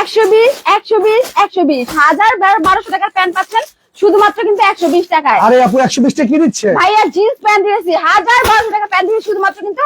একশো বিশ একশো বিশ একশো বিশ। হাজার বারোশো টাকার প্যান্ট পাচ্ছেন শুধুমাত্র কিন্তু একশো বিশ টাকায়। আরে আপু একশো বিশ টাকা কি দিচ্ছে? ভাইয়া জিন্স প্যান্ট দিয়েছি। হাজার বারোশো টাকা প্যান্ট দিয়েছি শুধুমাত্র কিন্তু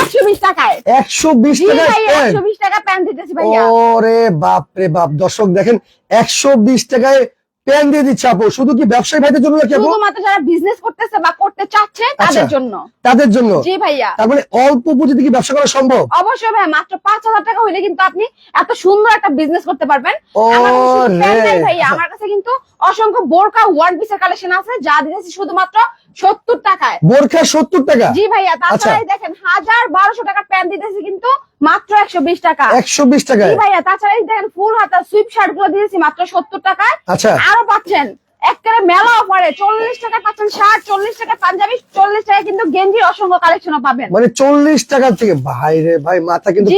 একশো বিশ টাকায়। একশো বিশ ভাইয়া একশো বিশ টাকা প্যান্ট দিতেছি ভাইয়া। ওরে বাপ রে বাপ দর্শক দেখেন একশো বিশ টাকায় প্যান দিয়ে দিচ্ছে আপু। শুধু কি ব্যবসায়ী ভাইদের জন্য নাকি আপু? শুধুমাত্র যারা বিজনেস করতেছে বা করতে চাচ্ছে তাদের আচ্ছা। জন্য। তাদের জন্য। জি ভাইয়া। তার মানে অল্প পুঁজিতে কি ব্যবসা করা সম্ভব? অবশ্যই ভাই মাত্র পাঁচ হাজার টাকা হইলে কিন্তু আপনি এত সুন্দর একটা বিজনেস করতে পারবেন। আমার কাছে কিন্তু অসংখ্য বোরকা ওয়ার্ড পিসের কালেকশন আছে যা দিতেছি শুধুমাত্র সত্তর টাকায়। বোরখা সত্তর টাকা? জি ভাইয়া তাছাড়া আচ্ছা। এই দেখেন হাজার বারোশো টাকার প্যান্ট দিতেছি কিন্তু মাত্র একশো বিশ টাকা। একশো বিশ জি ভাইয়া তাছাড়া এই দেখেন ফুল হাতা সুইপ শার্টগুলো দিয়েছি মাত্র সত্তর টাকায়। আচ্ছা। আরও পাচ্ছেন। একেবারে মেলা অফারে চল্লিশ টাকা পাচ্ছেন শার্ট চল্লিশ টাকা পাঞ্জাবি চল্লিশ টাকা কিন্তু গেঞ্জির অসংখ্য কালেকশনও পাবেন। মানে চল্লিশ টাকা থেকে ভাই রে ভাই মাথা কিন্তু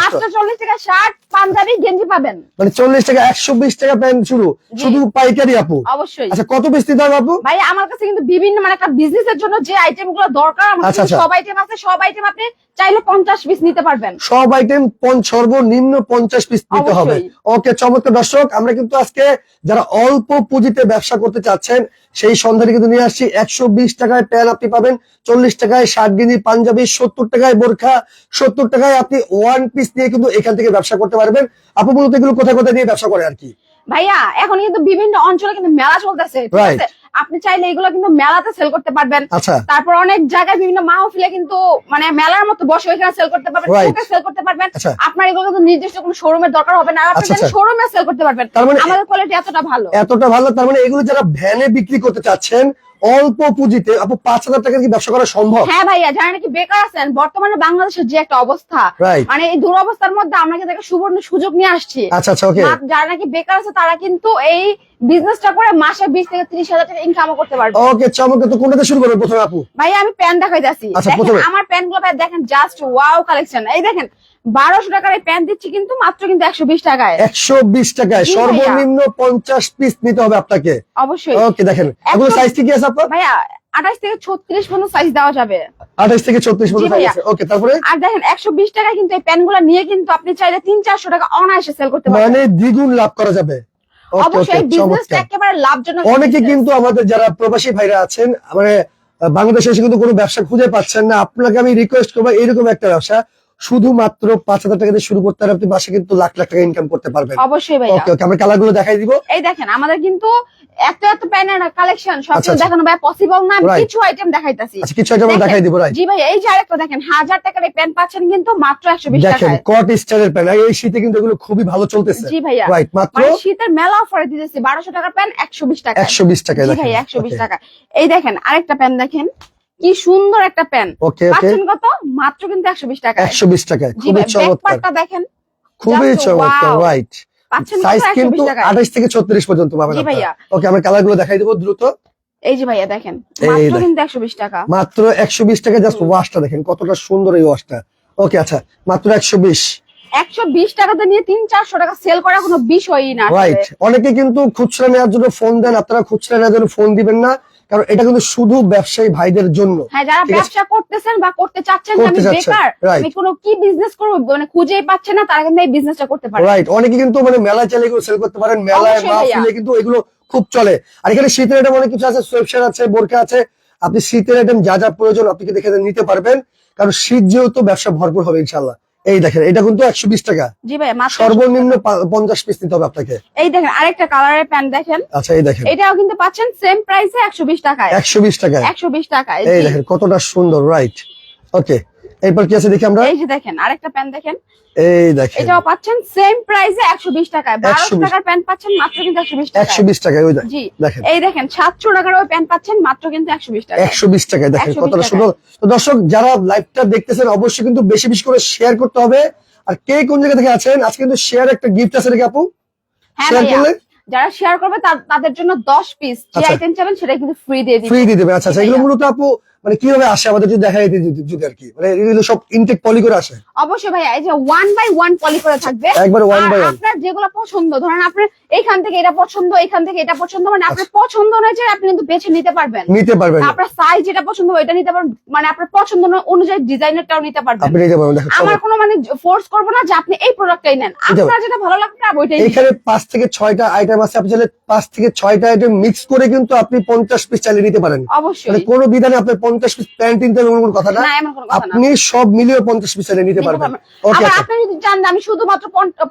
মাত্র চল্লিশ টাকা শার্ট পাঞ্জাবি গেঞ্জি পাবেন। মানে চল্লিশ টাকা একশো বিশ টাকা প্যান্ট শুরু। শুধু পাইকারি আপু। অবশ্যই। আচ্ছা কত পিস দিতে হবে আপু? ভাই আমার কাছে কিন্তু বিভিন্ন মানে একটা বিজনেস এর জন্য যে আইটেমগুলো দরকার আমার আচ্ছা, আচ্ছা। সব আইটেম আছে সব আইটেম আপনি চাইলে পঞ্চাশ পিস নিতে পারবেন। সব আইটেম সর্বনিম্ন পঞ্চাশ পিস দিতে হবে। ওকে চমৎকার দর্শক আমরা কিন্তু আজকে যারা অল্প পুঁজিতে ব্যবসা করতে চাচ্ছেন সেই সন্ধানে কিন্তু নিয়ে আসছি একশো বিশ টাকায় প্যান আপনি পাবেন চল্লিশ টাকায় ষাট গিনি পাঞ্জাবি সত্তর টাকায় বোরখা সত্তর টাকায় আপনি ওয়ান পিস নিয়ে কিন্তু এখান থেকে ব্যবসা করতে পারবেন। আপু মূলত এগুলো কোথায় কোথায় নিয়ে ব্যবসা করে আর কি? ভাইয়া এখন কিন্তু বিভিন্ন অঞ্চলে কিন্তু মেলা চলতেছে আপনি চাইলে এগুলো কিন্তু মেলাতে সেল করতে পারবেন আচ্ছা তারপর অনেক জায়গায় বিভিন্ন মাহফিলে কিন্তু মানে মেলার মতো বসে ওইখানে সেল করতে পারবেন. সেল করতে পারবেন আচ্ছা। আপনার এগুলো কিন্তু নির্দিষ্ট কোনো শোরুমের দরকার হবে না আপনি আচ্ছা, আচ্ছা। শোরুমে সেল করতে পারবেন তার মানে- আমাদের কোয়ালিটি এতটা ভালো এতটা ভালো তার মানে এগুলো যারা ভ্যানে বিক্রি করতে চাচ্ছেন অল্প পুঁজিতে আপু পাঁচ হাজার টাকা কি ব্যবসা করা সম্ভব? হ্যাঁ ভাইয়া যারা নাকি বেকার আছেন বর্তমানে বাংলাদেশের যে একটা অবস্থা মানে এই দুরবস্থার মধ্যে আমরা কিন্তু একটা সুবর্ণ সুযোগ নিয়ে আসছি? আচ্ছা আচ্ছা ওকে যারা নাকি বেকার আছে তারা কিন্তু এই বিজনেসটা করে মাসে বিশ থেকে ত্রিশ হাজার টাকা ইনকামও করতে পারবে। ওকে চমৎকার। তো কোনটাতে শুরু করবেন প্রথমে আপু? ভাই আমি প্যান্ট দেখাই যাচ্ছি আচ্ছা, দেখেন প্রথমে। আমার প্যান্টগুলো ভাই দেখেন জাস্ট ওয়াও কালেকশন এই দেখেন বারোশো টাকার এই প্যান্ট দিচ্ছি কিন্তু মাত্র কিন্তু একশো বিশ টাকায়। একশো বিশ টাকায়। সর্বনিম্ন পঞ্চাশ পিস নিতে হবে আপনাকে। অবশ্যই। ওকে দেখেন এগুলো সাইজ কি আছে আপনার? ভাইয়া আঠাশ থেকে ছত্রিশ পর্যন্ত সাইজ দেওয়া যাবে। আঠাশ থেকে ছত্রিশ জি পর্যন্ত ওকে তারপরে? আর দেখেন একশো বিশ টাকায় কিন্তু এই প্যান্ট নিয়ে কিন্তু আপনি চাইলে তিন চারশো টাকা অনায়াসে সেল করতে পারবেন। মানে দ্বিগুণ লাভ করা যাবে। ওকে অবশ্যই বিজনেসটা একেবারে লাভজনক অনেকে কিন্তু আমাদের যারা প্রবাসী ভাইরা আছেন মানে বাংলাদেশে এসে কিন্তু কোনো ব্যবসা খুঁজে পাচ্ছেন না। আপনাকে আমি রিকোয়েস্ট করব এরকম একটা ব্যবসা। শুধুমাত্র পাঁচ হাজার টাকা দিয়ে শুরু করতে পারেন আপনি মাসে কিন্তু লাখ লাখ টাকা ইনকাম করতে পারবেন। অবশ্যই ওকে ওকে আমরা কালারগুলো দেখাই দিব। এই দেখেন আমাদের কিন্তু এত এত প্যানের কালেকশন আচ্ছা, আচ্ছা। দেখানো ভাই পসিবল না কিছু আইটেম দেখাইতাছি। আচ্ছা কিছু আইটেম দেখাই দিব রাইট জি ভাই এই যে আরেকটা দেখেন হাজার টাকার এই প্যান্ট পাচ্ছেন কিন্তু মাত্র একশো বিশ দেখেন কট স্টাইলের প্যান্ট এই শীতে কিন্তু এগুলো খুবই ভালো চলতেছে। জি ভাইয়া। রাইট মাত্র মানে শীতের মেলা অফারে দিতেছি বারোশো টাকার প্যান্ট একশো বিশ টাকা একশো বিশ টাকায় জি ভাই একশো বিশ টাকা এই দেখেন আরেকটা প্যান্ট দেখেন। কি সুন্দর একটা প্যান্ট। ওকে ওকে। পাচ্ছেন কত? মাত্র কিন্তু একশো বিশ টাকা একশো বিশ টাকায়। জি খুবই চমৎকার। দেখেন। খুবই চমৎকার রাইট সাইজ কিন্তু আঠাশ থেকে ছত্রিশ পর্যন্ত পাবেন। ওকে আমরা কালারগুলো দেখাই দিব দ্রুত। এই যে ভাইয়া দেখেন। মাত্র কিন্তু একশো বিশ টাকা। মাত্র একশো বিশ টাকা জাস্ট ওয়াশটা দেখেন কতটা সুন্দর এই ওয়াশটা ওকে আচ্ছা মাত্র একশো বিশ। একশো বিশ টাকাতে নিয়ে তিন চারশো টাকা সেল করা কোনো বিষয়ই না। রাইট অনেকে কিন্তু খুচরা নেওয়ার জন্য ফোন দেন আপনারা খুচরা নেওয়ার জন্য ফোন দিবেন না। কারণ এটা কিন্তু শুধু ব্যবসায়ী ভাইদের জন্য। হ্যাঁ যারা ব্যবসা করতেছেন বা করতে চাচ্ছেন আমি বেকার আমি কোনো কি বিজনেস করব মানে খুঁজেই পাচ্ছে না তারা কিন্তু এই বিজনেসটা করতে পারে রাইট অনেকে কিন্তু মানে চাইলে এগুলো সেল করতে পারেন মেলায় মাহফিলে কিন্তু এগুলো খুব চলে। আর এখানে শীতের আইটেম অনেক কিছু আছে সোয়েবশার আছে বোরকা আছে। আপনি শীতের আইটেম যা যা প্রয়োজন আপনি কিন্তু এখানে নিতে পারবেন। কারণ শীত যেহেতু ব্যবসা ভরপুর হবে ইনশাল্লাহ এই দেখেন এটা কিন্তু একশো বিশ টাকা। জি ভাই সর্বনিম্ন পঞ্চাশ পিস নিতে হবে আপনাকে। এই দেখেন আরেকটা কালারের প্যান্ট দেখেন। আচ্ছা এই দেখেন। এটাও কিন্তু পাচ্ছেন সেম প্রাইসে একশো বিশ টাকায়। একশো বিশ টাকায়। একশো বিশ টাকায় এই দেখেন কতটা সুন্দর রাইট ওকে এরপর কি আছে দেখি আমরা? এই যে দেখেন আরেকটা প্যান্ট দেখেন। এই দেখেন। এটাও পাচ্ছেন সেম প্রাইসে একশো বিশ টাকায়। বারোশো 120 টাকার প্যান্ট পাচ্ছেন মাত্র কিন্তু একশো বিশ একশো টাকায় বিশ টাকায় ওই দেখেন। এই দেখেন সাতশো টাকার ওই প্যান্ট পাচ্ছেন মাত্র কিন্তু একশো বিশ টাকা একশো বিশ টাকায় দেখেন 120 কতটা সুন্দর। তো দর্শক যারা লাইভটা দেখতেছেন অবশ্যই কিন্তু বেশি বেশি করে শেয়ার করতে হবে। আর কে কোন জায়গা থেকে আছেন আজকে কিন্তু শেয়ার একটা গিফট আছে নাকি আপু? হ্যাঁ শেয়ার করলে? যারা শেয়ার করবে তাদের জন্য দশ পিস যে আচ্ছা। আইটেম চাবেন সেটা কিন্তু ফ্রি দিয়ে দিবে ফ্রি দিয়ে দেবে আচ্ছা আচ্ছা এগুলো। মূলত আপু মানে কীভাবে আসে আমাদের যদি দেখা যেত যদি- আর কি? মানে এগুলো সব ইনটেক পলি করে আসে। অবশ্যই ভাইয়া এই যে ওয়ান বাই ওয়ান পলি করে থাকবে। একবার আর by one। আপনার যেগুলো পছন্দ ধরেন আপনার এইখান থেকে এটা পছন্দ এখান থেকে এটা পছন্দ মানে আপনার আচ্ছা। পছন্দ অনুযায়ী আপনি কিন্তু বেছে নিতে পারবেন। নিতে পারবেন। আপনার সাইজ যেটা পছন্দ এটা নিতে পারবেন। মানে আপনার পছন্দ অনুযায়ী ডিজাইনারটাও নিতে পারবেন। আপনি নিতে পারবেন আমার কোনো মানে ফোর্স করব না যে আপনি এই প্রোডাক্টটাই নেন। আপনার যেটা ভালো লাগবে আপনি ওইটাই। এখানে পাঁচ থেকে ছয়টা আইটেম আছে আপনি চাইলে পাঁচ থেকে ছয়টা আইটেম মিক্স করে কিন্তু আপনি পঞ্চাশ পিস চালিয়ে নিতে পারেন। মানে অবশ্যই কোনো বিধানে আপনার পঞ্চাশ পিস প্যান্ট নিতে হবে কোনো কথা না। আপনি সব মিলিয়ে পঞ্চাশ পিস নিতে পারবেন। আচ্ছা। আপনি যদি চান আমি শুধুমাত্র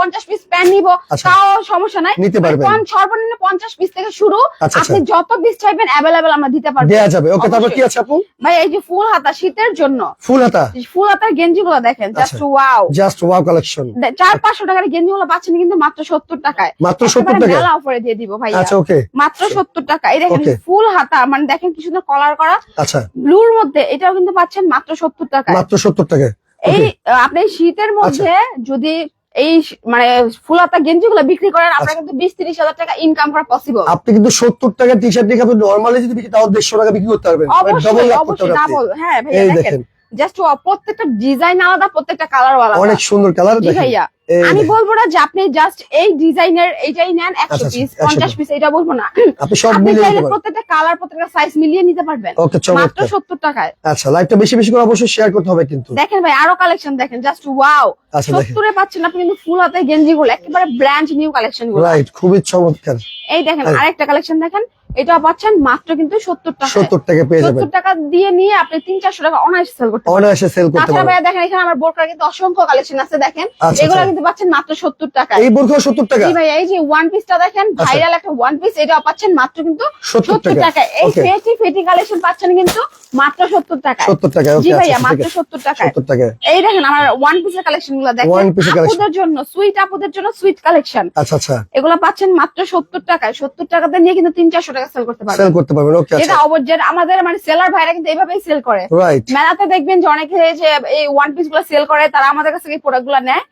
পঞ্চাশ পিস প্যান নিব আচ্ছা। তাও সমস্যা নাই। নিতে মানে পারবেন। সর্বনিম্ন পঞ্চাশ পিস থেকে শুরু। আচ্ছা, আপনি যত পিস চাইবেন অ্যাভেলেবেল আমরা দিতে পারব। দেয়া যাবে। ওকে তারপর কি আছে আপু? ভাই এই যে ফুল হাতা শীতের জন্য। ফুল হাতা? ফুল হাতার গেঞ্জি গুলো দেখেন just. Wow just wow collection চার পাঁচশো টাকার গেঞ্জি গুলো পাচ্ছেন কিন্তু মাত্র সত্তর টাকায়। মাত্র 70 একেবারে টাকায়? মেলা অফারে দিয়ে দিব ভাই আচ্ছা ওকে মাত্র সত্তর টাকা এই দেখেন ফুল হাতা মানে দেখেন কি সুন্দর কলার করা। আচ্ছা। ব্লুর মধ্যে এটাও কিন্তু পাচ্ছেন মাত্র সত্তর টাকা মাত্র সত্তর টাকা এই আপনি শীতের মধ্যে যদি এই মানে ফুলাতা গেঞ্জি গুলো বিক্রি করেন আপনার আচ্ছা। কিন্তু বিশ তিরিশ হাজার টাকা ইনকাম করা পসিবল আপনি কিন্তু সত্তর টাকা টি শার্ট দেখে আপনি নর্মালি যদি বিক্রি তাও দেড়শো টাকা বিক্রি করতে পারবেন। অবশ্যই অবশ্যই হ্যাঁ দেখেন। দেখেন। জাস্ট প্রত্যেকটা ডিজাইন আলাদা প্রত্যেকটা কালার আলাদা। অনেক সুন্দর কালার ভাইয়া। আমি বলব না যে আপনি জাস্ট এই ডিজাইনের এইটাই নেন একশো আচ্ছা, পিস পঞ্চাশ পিস এটা বলব না। আপনি সব মিলিয়ে প্রত্যেকটা কালার প্রত্যেকটা সাইজ মিলিয়ে নিতে পারবেন। মাত্র সত্তর টাকায়। আচ্ছা লাইভটা বেশি বেশি করে অবশ্যই শেয়ার করতে হবে কিন্তু। দেখেন ভাই আরও কালেকশন দেখেন জাস্ট ওয়াও আচ্ছা সত্তরে পাচ্ছেন আপনি কিন্তু ফুল হাতে গেঞ্জি গুলো একেবারে ব্র্যান্ড নিউ কালেকশনগুলো। রাইট খুবই চমৎকার। এই দেখেন। আরেকটা কালেকশন দেখেন। এটা পাচ্ছেন মাত্র কিন্তু সত্তর টাকা সত্তর টাকা পেয়ে যাবেন। সত্তর টাকা দিয়ে নিয়ে আপনি তিন চারশো টাকা অনায়াসে সেল করতে অনায়াসে সেল করতে পারবেন। ভাইয়া দেখেন এখানে আমার বোরকার কিন্তু অসংখ্য কালেকশন আছে দেখেন। আচ্ছা, এগুলো আচ্ছা। কিন্তু পাচ্ছেন মাত্র সত্তর টাকা এই বোরখা সত্তর টাকা? জি ভাইয়া এই যে ওয়ান পিসটা দেখেন ভাইরাল একটা ওয়ান পিস এটা পাচ্ছেন মাত্র কিন্তু সত্তর টাকা। এই ফেটি ফেটি কালেকশন পাচ্ছেন কিন্তু মাত্র সত্তর টাকা সত্তর টাকা জি ভাইয়া আচ্ছা মাত্র সত্তর টাকা সত্তর টাকা এই দেখেন আমার ওয়ান পিসের কালেকশনগুলো দেখেন। Piece এর আপুদের জন্য সুইট আপুদের জন্য সুইট কালেকশন আচ্ছা আচ্ছা। এগুলো পাচ্ছেন মাত্র সত্তর টাকায়। সত্তর টাকাতে নিয়ে কিন্তু তিন চারশো টাকা সেল করতে সেল পারবেন করতে পারবেন ওকে এটা আচ্ছা। আমাদের মানে সেলার ভাইরা কিন্তু এইভাবেই সেল করে। রাইট মেলাতে দেখবেন যে অনেকে যে এই ওয়ান পিসগুলো সেল করে তারা আমাদের কাছ থেকে প্রোডাক্টগুলো নেয়।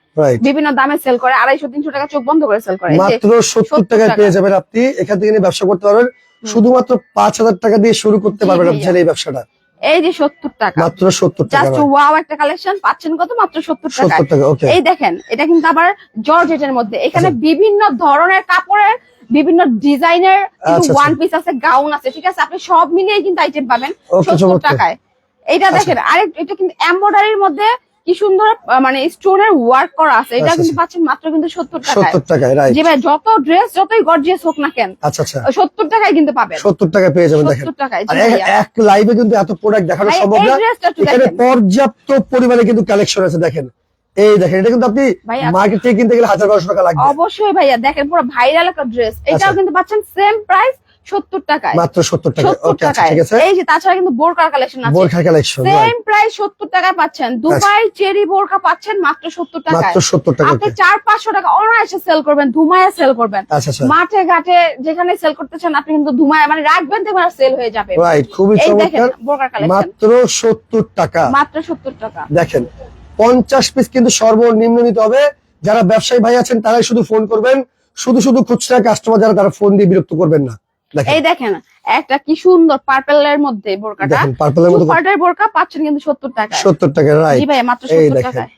বিভিন্ন দামে সেল করে আড়াইশো তিনশো টাকা চোখ বন্ধ করে সেল করে। মাত্র সত্তর 70 টাকায় টাকা। পেয়ে যাবেন আপনি এখান থেকে ব্যবসা করতে পারবেন। শুধুমাত্র পাঁচ হাজার টাকা দিয়ে শুরু করতে পারবেন। আপনি এই ব্যবসাটা। এই যে সত্তর টাকা। মাত্র সত্তর টাকা জাস্ট ওয়াও একটা কালেকশন পাচ্ছেন কত? মাত্র সত্তর টাকা সত্তর টাকা ওকে এই দেখেন এটা কিন্তু আবার জর্জেটের মধ্যে। এখানে আচ্ছা। বিভিন্ন ধরনের কাপড়ের বিভিন্ন ডিজাইনের আচ্ছা, ওয়ান পিস আছে গাউন আছে ঠিক আছে? আপনি সব মিলিয়ে কিন্তু আইটেম পাবেন সত্তর টাকায়। এইটা আচ্ছা। দেখেন আরেক এটা কিন্তু এমব্রয়ডারির মধ্যে কি সুন্দর মানে স্টোনের ওয়ার্ক করা আছে। এটা আচ্ছা, কিন্তু আচ্ছা। পাচ্ছেন মাত্র কিন্তু সত্তর টাকায়। জি ভাই যত ড্রেস যতই গর্জিয়াস হোক না কেন আচ্ছা আচ্ছা। সত্তর টাকায় কিন্তু পাবেন। সত্তর টাকায় পেয়ে যাবেন দেখেন। টাকায় এক- লাইভে কিন্তু এত প্রোডাক্ট দেখানো সম্ভব না। পর্যাপ্ত পরিমাণে কিন্তু কালেকশন আছে দেখেন। এই দেখেন এটা কিন্তু আপনি মার্কেট থেকে কিনতে গেলে হাজার বারোশো টাকা লাগবে। অবশ্যই ভাইয়া দেখেন পুরো ভাইরাল একটা ড্রেস এটাও আচ্ছা। কিন্তু পাচ্ছেন সেম প্রাইস সত্তর টাকায়। মাত্র সত্তর টাকা আচ্ছা টাকায়। ঠিক আছে। এই যে তাছাড়া কিন্তু বোরকার কালেকশন আছে। বোরখা কালেকশন সেম প্রাইস সত্তর টাকায় পাচ্ছেন। দুবাই চেরি বোরকা পাচ্ছেন মাত্র সত্তর টাকায়। মাত্র সত্তর টাকা আপনি চার পাঁচশো টাকা অনায়াসে সেল করবেন ধুমায় সেল করবেন। আচ্ছা আচ্ছা। মাঠে ঘাটে যেখানে সেল করতে চান আপনি কিন্তু ধুমায় মানে রাখবেন দেখবেন সেল হয়ে যাবে। রাইট খুবই চমৎকার। মাত্র সত্তর টাকা। মাত্র সত্তর টাকা। দেখেন পঞ্চাশ পিস কিন্তু সর্বনিম্ন নিতে হবে। যারা ব্যবসায়ী ভাই আছেন তারাই শুধু ফোন করবেন। শুধু শুধু খুচরা কাস্টমার যারা তারা ফোন দিয়ে বিরক্ত করবেন না। দেখেন। এই দেখেন একটা কি সুন্দর পার্পল এর মধ্যে বোরকাটা। দেখেন মধ্যে টু বোরকা পাচ্ছেন কিন্তু সত্তর টাকা সত্তর টাকা রাইট ভাই মাত্র সত্তর। টাকায় এই এই একটা দেখেন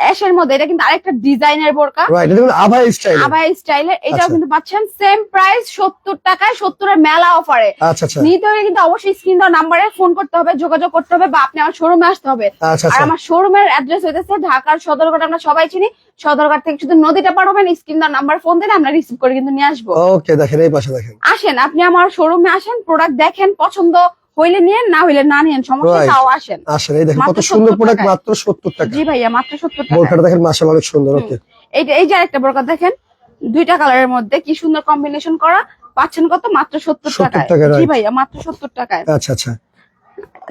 অ্যাশের মধ্যে এটা কিন্তু আরেকটা ডিজাইনের বোরকা। রাইট এটা কিন্তু আভা স্টাইল আবাই স্টাইলের এটাও আচ্ছা। কিন্তু পাচ্ছেন সেম প্রাইস সত্তর টাকায় সত্তরের মেলা অফারে আচ্ছা আচ্ছা। নিতে হলে কিন্তু অবশ্যই স্ক্রিন দেওয়া নাম্বারে ফোন করতে হবে যোগাযোগ করতে হবে বা আপনি আমার শোরুমে আসতে হবে। আচ্ছা আর আচ্ছা আমার শোরুমের অ্যাড্রেস হইতেছে ঢাকার সদরঘাট আমরা সবাই চিনি। সদরঘাট থেকে শুধু নদীটা পার হবেন স্ক্রিন দেওয়া নাম্বার ফোন দিলে আমরা রিসিভ করে কিন্তু নিয়ে আসব। ওকে দেখেন এই পাশে দেখেন। আসেন আপনি আমার শোরুমে আসেন প্রোডাক্ট দেখেন পছন্দ হইলে নিয়েন না হইলে না নিয়েন সমস্যা তাও আসেন। আসেন এই দেখেন কত মাত্র সুন্দর প্রোডাক্ট মাত্র সত্তর টাকা। জি ভাইয়া মাত্র সত্তর টাকা বোরখাটা দেখেন মাসাল অনেক সুন্দর ওকে এইটা এই যে আরেকটা বোরকা দেখেন দুইটা কালারের মধ্যে কি সুন্দর কম্বিনেশন করা পাচ্ছেন কত? মাত্র সত্তর 70 টাকায়। টাকায়, জি ভাইয়া মাত্র সত্তর টাকায়। আচ্ছা আচ্ছা।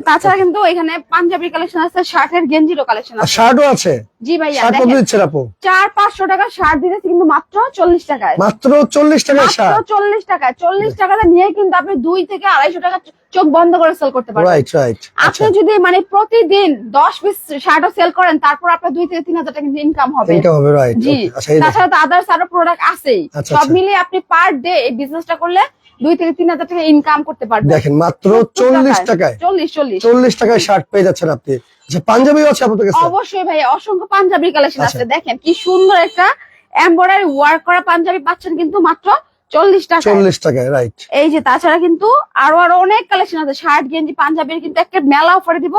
তাছাড়া কিন্তু এখানে পাঞ্জাবি কালেকশন আছে শার্টের গেঞ্জিরও কালেকশন আছে। শার্টও আছে? জি ভাইয়া শার্ট কত দিচ্ছেন আপু? চার পাঁচশো টাকা শার্ট দিতেছে কিন্তু মাত্র চল্লিশ টাকায়। মাত্র চল্লিশ টাকায় মাত্র শার্ট? চল্লিশ টাকায়। চল্লিশ টাকাতে নিয়ে কিন্তু আপনি দুই থেকে আড়াইশো টাকা চোখ বন্ধ করে সেল করতে পারবেন। রাইট রাইট আচ্ছা। আপনি যদি মানে প্রতিদিন দশ পিস শার্টও সেল করেন তারপর আপনার দুই থেকে তিন হাজার টাকা ইনকাম হবে। ইনকাম হবে রাইট জি। আচ্ছা তাছাড়া তো আদার্স আরও প্রোডাক্ট আছেই। আচ্ছা, সব। মিলিয়ে আপনি পার ডে এই বিজনেসটা করলে দুই থেকে তিন হাজার টাকা ইনকাম করতে পারবেন। দেখেন মাত্র চল্লিশ টাকায়। চল্লিশ চল্লিশ। চল্লিশ টাকায় শার্ট পেয়ে যাচ্ছেন আপনি। আচ্ছা পাঞ্জাবিও আছে আপনাদের কাছে? অবশ্যই ভাই অসংখ্য পাঞ্জাবি কালেকশন। আছে। দেখেন কি সুন্দর একটা এমব্রয়ডারি ওয়ার্ক করা পাঞ্জাবি পাচ্ছেন কিন্তু মাত্র চল্লিশ টাকা চল্লিশ টাকায় রাইট এই যে তাছাড়া কিন্তু আরও আরও অনেক কালেকশন আছে। শার্ট গেঞ্জি পাঞ্জাবির কিন্তু একটা মেলা অফারে দিব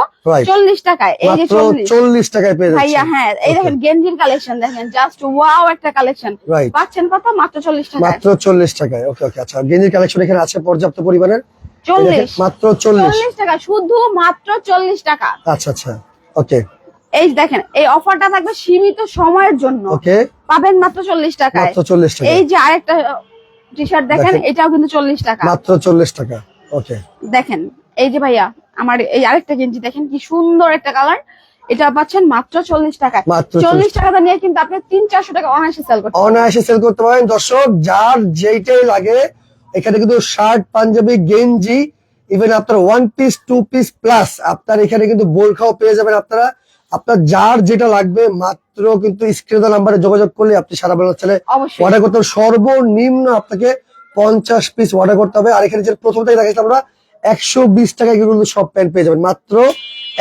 চল্লিশ টাকায়। এই যে চল্লিশ। চল্লিশ টাকায় পেয়ে ভাইয়া হ্যাঁ এই দেখেন গেঞ্জির কালেকশন দেখেন জাস্ট ওয়াও একটা কালেকশন পাচ্ছেন কত? মাত্র চল্লিশ টাকায়। মাত্র চল্লিশ টাকায়। ওকে ওকে আচ্ছা গেঞ্জির কালেকশন এখানে আছে পর্যাপ্ত পরিমাণের? চল্লিশ। মাত্র চল্লিশ। চল্লিশ টাকা শুধু মাত্র চল্লিশ টাকা। আচ্ছা আচ্ছা ওকে এই দেখেন এই অফারটা থাকবে সীমিত সময়ের জন্য। ওকে পাবেন মাত্র চল্লিশ টাকায়। মাত্র চল্লিশ টাকা এই যে আরেকটা টি শার্ট দেখেন। এটাও কিন্তু চল্লিশ টাকা। মাত্র চল্লিশ টাকা ওকে। দেখেন এই যে ভাইয়া আমার এই আরেকটা গেঞ্জি দেখেন কি সুন্দর একটা কালার। এটা পাচ্ছেন মাত্র চল্লিশ টাকায়। মাত্র চল্লিশ টাকাটা নিয়ে কিন্তু আপনি তিন চারশো টাকা অনায়াসে সেল করতে অনায়াসে সেল করতে পারেন। দর্শক যার যেইটাই লাগে এখানে কিন্তু শার্ট পাঞ্জাবি গেঞ্জি ইভেন আপনার one piece two piece plus আপনার এখানে কিন্তু বোরখাও পেয়ে যাবেন আপনারা। আপনার যার যেটা লাগবে মাত্র কিন্তু স্ক্রিন নাম্বারে যোগাযোগ করলে আপনি সারা বেলা চলে অর্ডার করতে হবে সর্বনিম্ন আপনাকে পঞ্চাশ পিস অর্ডার করতে হবে। আর এখানে যে প্রথম থেকে দেখাচ্ছি আমরা একশো বিশ টাকায় কিন্তু সব প্যান্ট পেয়ে যাবেন। মাত্র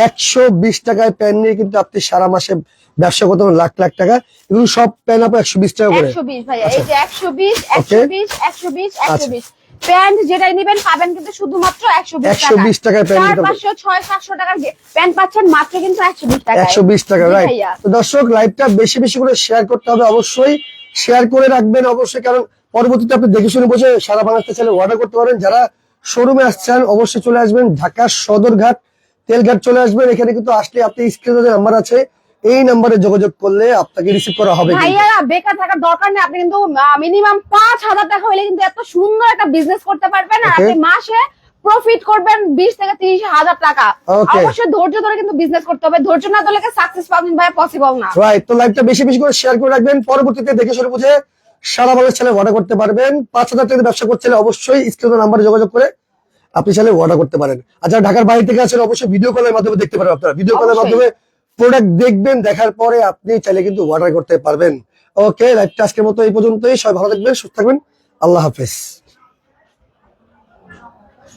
একশো বিশ টাকায় প্যান্ট নিয়ে কিন্তু আপনি সারা মাসে ব্যবসা করতে পারবেন লাখ লাখ টাকা। এগুলো সব প্যান্ট আপনার একশো বিশ টাকা করে। একশো বিশ ভাইয়া। এই যে একশো বিশ একশো। বিশ একশো বিশ একশো আচ্ছা। বিশ। প্যান্ট যেটাই নিবেন পাবেন কিন্তু শুধুমাত্র একশো বিশ একশো বিশ টাকায় প্যান্ট পাঁচশো ছয় সাতশো টাকার প্যান্ট পাচ্ছেন মাত্র কিন্তু একশো বিশ টাকা একশো বিশ টাকা রাইট তো দর্শক লাইভটা বেশি বেশি করে শেয়ার করতে হবে অবশ্যই। শেয়ার করে রাখবেন অবশ্যই কারণ পরবর্তীতে আপনি দেখে শুনে বসে সারা বাংলাদেশ চ্যানেল অর্ডার করতে পারেন। যারা শোরুমে আসছেন অবশ্যই চলে আসবেন ঢাকা সদরঘাট তেলঘাট চলে আসবেন। এখানে কিন্তু আসলে আপনি স্ক্রিনে নাম্বার আছে এই নাম্বারে যোগাযোগ করলে আপনাকে রিসিভ করা হবে। ভাইয়ারা বেকার থাকার দরকার নেই। আপনি কিন্তু মিনিমাম পাঁচ হাজার টাকা হলে কিন্তু এত সুন্দর একটা বিজনেস করতে পারবেন আর আপনি মাসে প্রফিট করবেন বিশ থেকে তিরিশ হাজার টাকা। অবশ্যই ধৈর্য ধরে কিন্তু বিজনেস করতে হবে। ধৈর্য না ধরলে সাকসেস পাবেন ভাই পসিবল না। রাইট তো লাইভটা বেশি বেশি করে শেয়ার করে রাখবেন। পরবর্তীতে দেখে শুনে বুঝে সারা বাংলাদেশ চ্যানেল অর্ডার করতে পারবেন। পাঁচ হাজার টাকা ব্যবসা করতে অবশ্যই স্ক্রিনের নাম্বারে যোগাযোগ করে আপনি চাইলে অর্ডার করতে পারেন। আর যারা ঢাকার বাইরে থেকে আছেন অবশ্যই ভিডিও কলের মাধ্যমে দেখতে পারেন আপনারা। ভিডিও কলের মাধ্যমে প্রোডাক্ট দেখবেন, দেখার পরে আপনি চাইলে কিন্তু অর্ডার করতে পারবেন। ওকে লাইভটা আজকের মতো এই পর্যন্তই। সবাই ভালো থাকবেন, সুস্থ থাকবেন। আল্লাহ হাফেজ।